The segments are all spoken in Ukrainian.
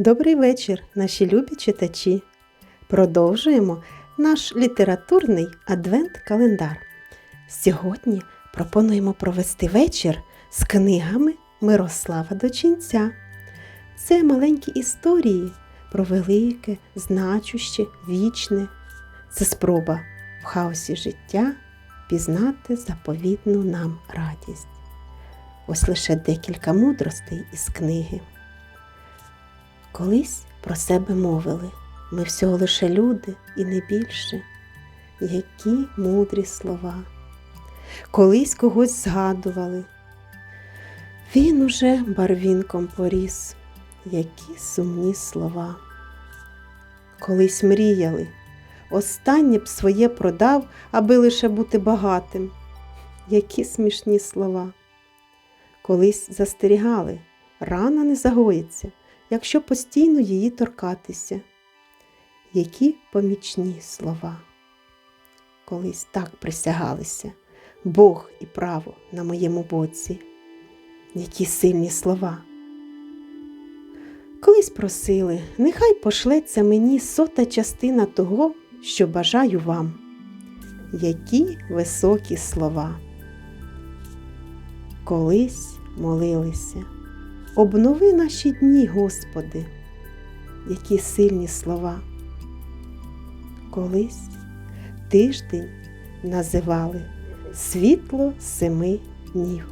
Добрий вечір, наші любі читачі. Продовжуємо наш літературний адвент-календар. Сьогодні пропонуємо провести вечір з книгами Мирослава Дочинця. Це маленькі історії про велике, значуще, вічне. Це спроба в хаосі життя пізнати заповітну нам радість. Ось лише декілька мудростей із книги. Колись про себе мовили, ми всього лише люди і не більше. Які мудрі слова. Колись когось згадували. Він уже барвінком поріс, які сумні слова. Колись мріяли, останнє б своє продав, аби лише бути багатим. Які смішні слова. Колись застерігали, рана не загоїться якщо постійно її торкатися. Які помічні слова. Колись так присягалися Бог і право на моєму боці. Які сильні слова. Колись просили, нехай пошлеться мені сота частина того, що бажаю вам. Які високі слова. Колись молилися. Обнови наші дні, Господи, які сильні слова. Колись тиждень називали світло семи днів.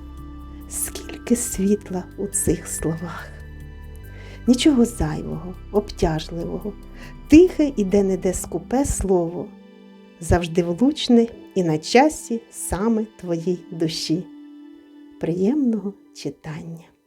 Скільки світла у цих словах, нічого зайвого, обтяжливого, тихе і де-не-де скупе слово, завжди влучне і на часі саме твоїй душі. Приємного читання!